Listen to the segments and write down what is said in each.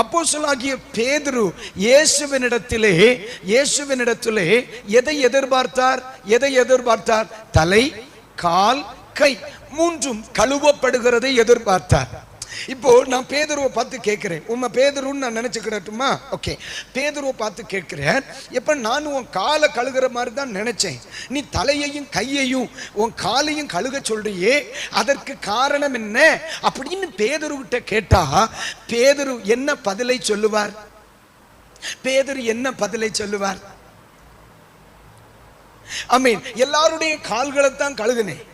அப்போ சொல்லாகிய பேதுரு இயேசுவினிடத்திலே இயேசுவினிடத்திலே எதை எதிர்பார்த்தார்? எதை எதிர்பார்த்தார்? தலை கால் கை மூன்றும் கழுவப்படுகிறதை எதிர்பார்த்தார். இப்போ நான் பேதுருவை பார்த்து கேட்கிறேன். உண்மை பேதுருன்னு நான் நினைச்சுக்கிடட்டுமா? ஓகே பேதுருவை பார்த்து கேட்கிறேன். எப்போ நான் உன் காலை கழுகுற மாதிரி தான் நினச்சேன். நீ தலையையும் கையையும் உன் காலையும் கழுக சொல்றியே. அதற்கு காரணம் என்ன? அப்படின்னு பேதுருகிட்ட கேட்டா பேதுரு என்ன பதிலை சொல்லுவார்? பேதுரு என்ன பதிலை சொல்லுவார்? ஐ மீன் எல்லாருடைய கால்களை தான் கழுகுனேன்.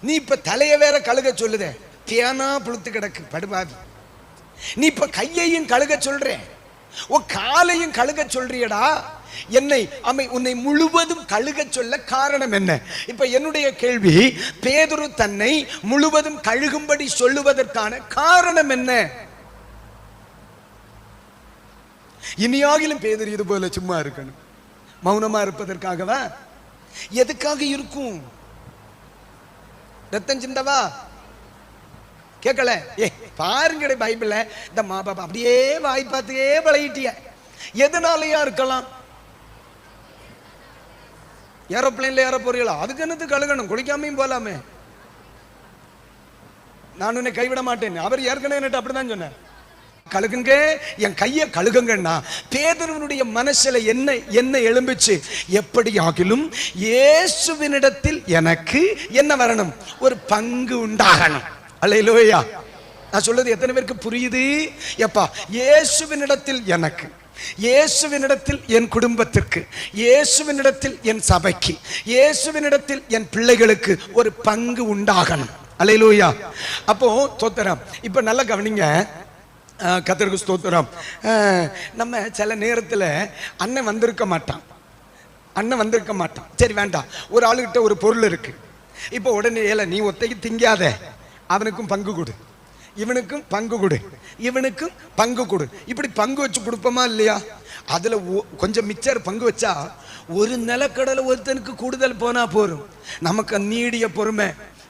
நீ இப்ப தலையை வேற கழுக சொல்லுதேன் தேனா புழுத்து கிடக்கு படுபாவி. நீ இப்ப கையையும் கழுக சொல்றேன் காலையும் கழுக சொல்றியடா. என்னை அமை உன்னை முழுவதும் கழுக சொல்ல காரணம் என்ன? இப்ப என்னுடைய கேள்வி பேதுரு தன்னை முழுவதும் கழுகும்படி சொல்லுவதற்கான காரணம் என்ன? இனியாகிலும் பேதுரு இது போல சும்மா இருக்கணும். மௌனமா இருப்பதற்காகவா? எதுக்காக இருக்கும்? ரத்தம் சிந்தவா? கேட்கல. ஏ பாருங்கடே பைபிள்ல இந்த மா பாப்பா அப்படியே வாய் பார்த்துயே பழகிட்டிய. எதனாலயா இருக்கலாம்? ஏரோப்ளேன்ல ஏற போறீங்களா? அதுக்கு என்னது கழுகணும்? குளிக்காமையும் போலாமே. நான் உன்னை கைவிட மாட்டேன். அவர் ஏற்கனவே என்னட்டு அப்படிதான் சொன்னார். கழுகுங்க என் கையை கழுகுங்கன்னா பேதருவனுடைய மனசுல என்ன என்ன எழும்புச்சு? எப்படி ஆகிலும் இயேசுவினிடத்தில் எனக்கு என்ன வரணும்? ஒரு பங்கு உண்டாகணும். அல்லையிலோயா நான் சொல்றது எத்தனை பேருக்கு புரியுது? எப்பா இயேசுவினிடத்தில் எனக்கு இயேசுவினிடத்தில் என் குடும்பத்திற்கு இயேசுவினிடத்தில் என் சபைக்கு இயேசுவினிடத்தில் என் பிள்ளைகளுக்கு ஒரு பங்கு உண்டாகணும். அலையிலூயா அப்போ தோத்தரம் இப்போ நல்லா கவனிங்க. கத்தருக்கு ஸ்தோத்திரம். நம்ம சில நேரத்தில் அண்ணன் வந்திருக்க மாட்டான். அண்ணன் வந்திருக்க மாட்டான். சரி வேண்டாம். ஒரு ஆளுகிட்ட ஒரு பொருள் இருக்கு. இப்போ உடனே ஏல நீ ஒத்தைக்கு திங்காத. அவனுக்கும் பங்கு கொடு. இவனுக்கும் பங்கு கொடு. இவனுக்கும் பங்கு கொடு. இப்படி பங்கு வச்சு கொடுப்போமா இல்லையா? அதில் ஒ- கொஞ்சம் மிச்சர் பங்கு வச்சா ஒரு நிலக்கடலை ஒருத்தனுக்கு கூடுதல் போனால் போரும். நமக்கு நீடிய பொறுமை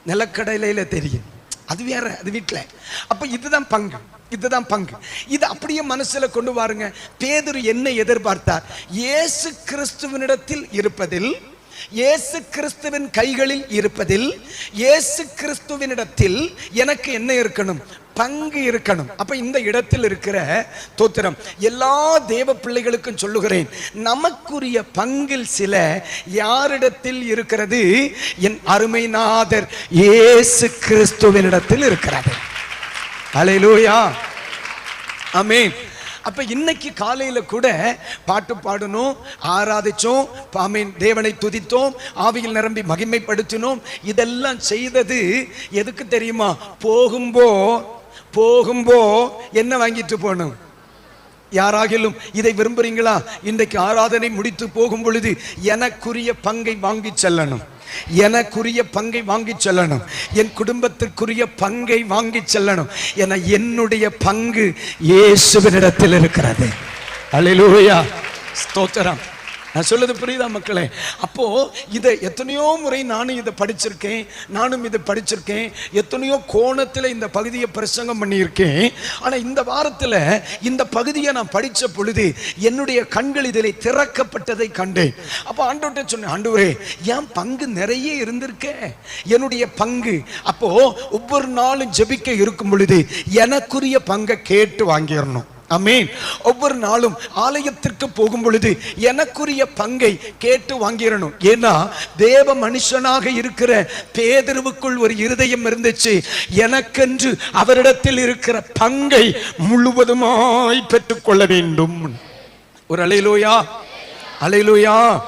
நிலக்கடலையில் தெரியும். அது வேற அது வீட்டில் அப்போ இதுதான் பங்கு. இதுதான் பங்கு. இது அப்படியே மனசில் கொண்டு வாருங்க. பேதர் என்ன எதிர்பார்த்தார். இயேசு கிறிஸ்துவனிடத்தில் இருப்பதில் இயேசு கிறிஸ்துவின் கைகளில் இருப்பதில் இயேசு கிறிஸ்துவினிடத்தில் எனக்கு என்ன இருக்கணும்? பங்கு இருக்கணும். அப்ப இந்த இடத்தில் இருக்கிற தோத்திரம் எல்லா தேவ பிள்ளைகளுக்கும் சொல்லுகிறேன் நமக்குரிய பங்கில் சில யாரிடத்தில் இருக்கிறது? என் அருமைநாதர் இயேசு கிறிஸ்துவினிடத்தில் இருக்கிறது அலையிலூயா அமேன் அப்ப இன்னைக்கு காலையில கூட பாட்டு பாடணும் ஆராதிச்சோம் பாமீன் தேவனை துதித்தோம் ஆவியில் நிரம்பி மகிமைப்படுத்தினோம். இதெல்லாம் செய்தது எதுக்கு தெரியுமா? போகும்போ போகும்போ என்ன வாங்கிட்டு போகணும். யாராகிலும் இதை விரும்புறீங்களா? இன்றைக்கு ஆராதனை முடித்து போகும் பொழுது எனக்குரிய பங்கை வாங்கி செல்லணும். எனக்குரிய பங்கை வாங்கி செல்லணும். என் குடும்பத்திற்குரிய பங்கை வாங்கி செல்லணும். என என்னுடைய பங்கு இயேசுவினிடத்தில் இருக்கிறது. அல்லேலூயா ஸ்தோத்திரம். நான் சொல்லுது புரியுதா மக்களே? அப்போ இதை எத்தனையோ முறை நானும் இதை படிச்சிருக்கேன் நானும் இதை படிச்சிருக்கேன் எத்தனையோ கோணத்தில் இந்த பகுதியை பிரசங்கம் பண்ணியிருக்கேன். ஆனால் இந்த வாரத்தில் இந்த பகுதியை நான் படித்த பொழுது என்னுடைய கண்கள் இதில் திறக்கப்பட்டதை கண்டேன். அப்போ ஆண்டோட்ட சொன்னேன் ஆண்டவரே என் பங்கு நிறைய இருந்திருக்கே? என்னுடைய பங்கு. அப்போ ஒவ்வொரு நாளும் ஜெபிக்க இருக்கும் பொழுது எனக்குரிய பங்கை கேட்டு வாங்கிடணும். அமேன் ஒவ்வொரு நாளும் ஆலயத்திற்கு போகும் பொழுது எனக்குரிய பங்கை கேட்டு வாங்கிடணும். ஏன்னா தேவ மனுஷனாக இருக்கிற பேதருவுக்குள் ஒரு இருதயம் இருந்துச்சு. எனக்கென்று அவரிடத்தில் இருக்கிற பங்கை முழுவதுமாய் பெற்றுக்கொள்ள வேண்டும். ஒரு அலையிலோயா? அலையிலோயா?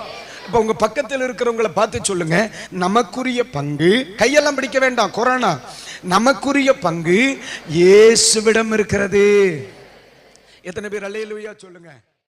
இப்போ உங்க பக்கத்தில் இருக்கிறவங்கள பார்த்து சொல்லுங்க. நமக்குரிய பங்கு கையெல்லாம் பிடிக்க வேண்டாம் கொரோனா. நமக்குரிய பங்கு இயேசுவிடம் இருக்கிறது. எத்தனை பேர் அல்லேலூயா சொல்லுங்கள்